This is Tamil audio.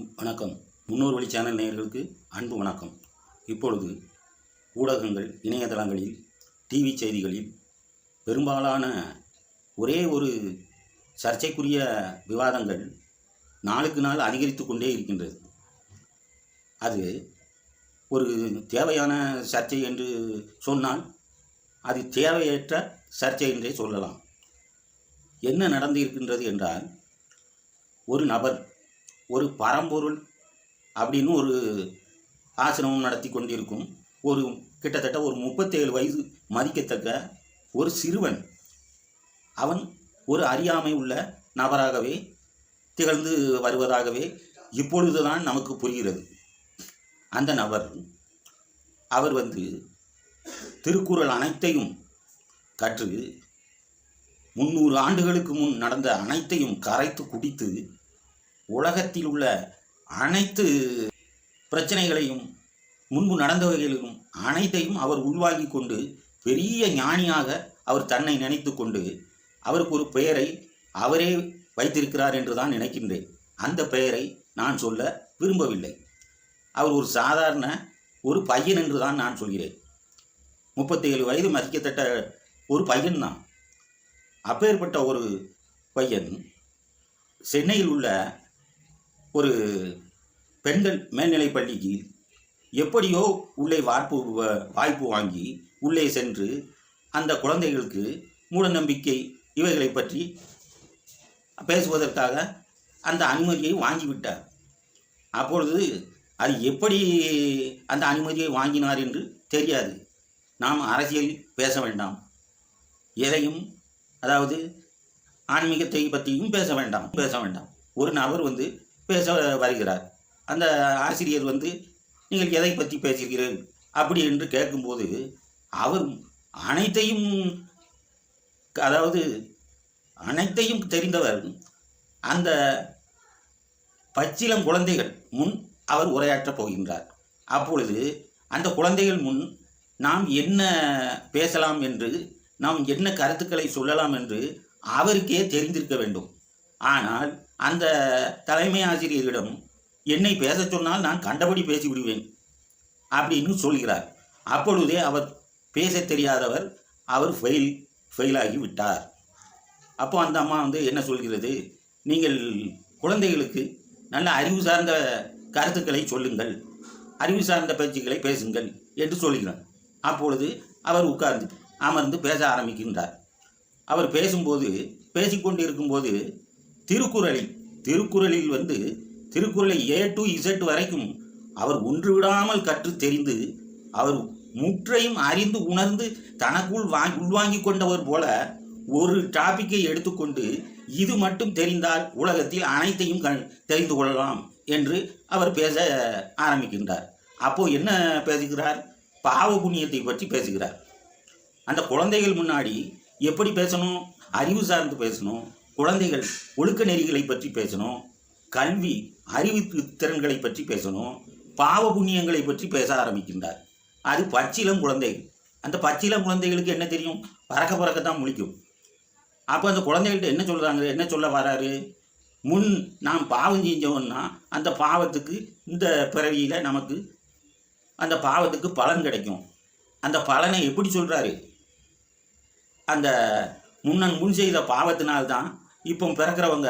வணக்கம். முன்னோர் வழி சேனல் நேயர்களுக்கு அன்பு வணக்கம். இப்பொழுது ஊடகங்கள் இணையதளங்களில் டிவி செய்திகளில் பெரும்பாலான ஒரே ஒரு சர்ச்சைக்குரிய விவாதங்கள் நாளுக்கு நாள் அதிகரித்து கொண்டே இருக்கின்றது. அது ஒரு தேவையான சர்ச்சை என்று சொன்னால் அது தேவையற்ற சர்ச்சை என்றே சொல்லலாம். என்ன நடந்து இருக்கின்றது என்றால் ஒரு நபர் ஒரு பரம்பொருள் அப்படின்னு ஒரு ஆசிரமம் நடத்தி கொண்டிருக்கும். ஒரு கிட்டத்தட்ட ஒரு முப்பத்தேழு வயது மதிக்கத்தக்க ஒரு சிறுவன். அவன் ஒரு அறியாமை உள்ள நபராகவே திகழ்ந்து வருவதாகவே இப்பொழுதுதான் நமக்கு புரிகிறது. அந்த நபர் அவர் வந்து திருக்குறள் அனைத்தையும் கற்று முந்நூறு ஆண்டுகளுக்கு முன் நடந்த அனைத்தையும் கரைத்து குடித்து உலகத்தில் உள்ள அனைத்து பிரச்சனைகளையும் முன்பு நடந்தவைகளிலும் அனைத்தையும் அவர் உள்வாங்கி கொண்டு பெரிய ஞானியாக அவர் தன்னை நினைத்து கொண்டு அவருக்கு ஒரு பெயரை அவரே வைத்திருக்கிறார் என்று தான் நினைக்கின்றேன். அந்த பெயரை நான் சொல்ல விரும்பவில்லை. அவர் ஒரு சாதாரண ஒரு பையன் என்று தான் நான் சொல்கிறேன். முப்பத்தேழு வயது மதிக்கத்தட்ட ஒரு பையன்தான். அப்பேற்பட்ட ஒரு பையன் சென்னையில் உள்ள ஒரு பெண்கள் மேல்நிலைப் பள்ளிக்கு எப்படியோ உள்ளே வாய்ப்பு வாய்ப்பு வாங்கி உள்ளே சென்று அந்த குழந்தைகளுக்கு மூடநம்பிக்கை இவைகளை பற்றி பேசுவதற்காக அந்த அனுமதியை வாங்கிவிட்டார். அப்பொழுது அது எப்படி அந்த அனுமதியை வாங்கினார் என்று தெரியாது. நாம் அரசியல் பேச வேண்டாம். எதையும் அதாவது ஆன்மீகத்தை பற்றியும் பேச வேண்டாம் பேச வேண்டாம். ஒரு நபர் வந்து பேச வருகிறார். அந்த ஆசிரியர் வந்து நீங்கள் எதை பற்றி பேசுகிறீர்கள்? அப்படி என்று கேட்கும்போது அவர் அனைத்தையும் அதாவது அனைத்தையும் தெரிந்தவர் அந்த பச்சிலம் குழந்தைகள் முன் அவர் உரையாற்றப் போகின்றார். அப்பொழுது அந்த குழந்தைகள் முன் நாம் என்ன பேசலாம் என்று நாம் என்ன கருத்துக்களை சொல்லலாம் என்று அவருக்கே தெரிந்திருக்க வேண்டும். ஆனால் அந்த தலைமை ஆசிரியரிடம் என்னை பேச சொன்னால் நான் கண்டபடி பேசிவிடுவேன் அப்படின்னு சொல்கிறார். அப்பொழுதே அவர் பேசத் தெரியாதவர் அவர் ஃபெயில் ஃபெயிலாகி விட்டார். அப்போ அந்த அம்மா வந்து என்ன சொல்கிறது? நீங்கள் குழந்தைகளுக்கு நல்ல அறிவு சார்ந்த கருத்துக்களை சொல்லுங்கள். அறிவு சார்ந்த பேச்சுக்களை பேசுங்கள் என்று சொல்கிறார். அப்பொழுது அவர் உட்கார்ந்து அமர்ந்து பேச ஆரம்பிக்கின்றார். அவர் பேசும்போது பேசிக்கொண்டு இருக்கும்போது திருக்குறளில் திருக்குறளில் வந்து திருக்குறளை ஏ டு இசட் வரைக்கும் அவர் ஒன்று விடாமல் கற்று தெரிந்து அவர் முற்றையும் அறிந்து உணர்ந்து தனக்குள் வாங்கி உள்வாங்கி கொண்டவர் போல ஒரு டாப்பிக்கை எடுத்துக்கொண்டு இது மட்டும் தெரிந்தால் உலகத்தில் அனைத்தையும் கண் தெரிந்து கொள்ளலாம் என்று அவர் பேச ஆரம்பிக்கின்றார். அப்போ என்ன பேசுகிறார்? பாவ புண்ணியத்தை பற்றி பேசுகிறார். அந்த குழந்தைகள் முன்னாடி எப்படி பேசணும்? அறிவு சார்ந்து பேசணும். குழந்தைகள் ஒழுக்க நெறிகளை பற்றி பேசணும் கல்வி அறிவு திறன்களை பற்றி பேசணும் பாவ புண்ணியங்களை பற்றி பேச ஆரம்பிக்கின்றார். அது பச்சிலம் குழந்தைகள். அந்த பச்சிலம் குழந்தைகளுக்கு என்ன தெரியும்? பறக்க பறக்க தான் முழிக்கும். அப்போ அந்த குழந்தைகள்கிட்ட என்ன சொல்கிறாங்க என்ன சொல்ல வராரு? முன் நாம் பாவம் செஞ்சோம்னா அந்த பாவத்துக்கு இந்த பிறவியில் நமக்கு அந்த பாவத்துக்கு பலன் கிடைக்கும். அந்த பலனை எப்படி சொல்கிறாரு அந்த முன்னன் முன் செய்த பாவத்தினால்தான் இப்போ பிறக்கிறவங்க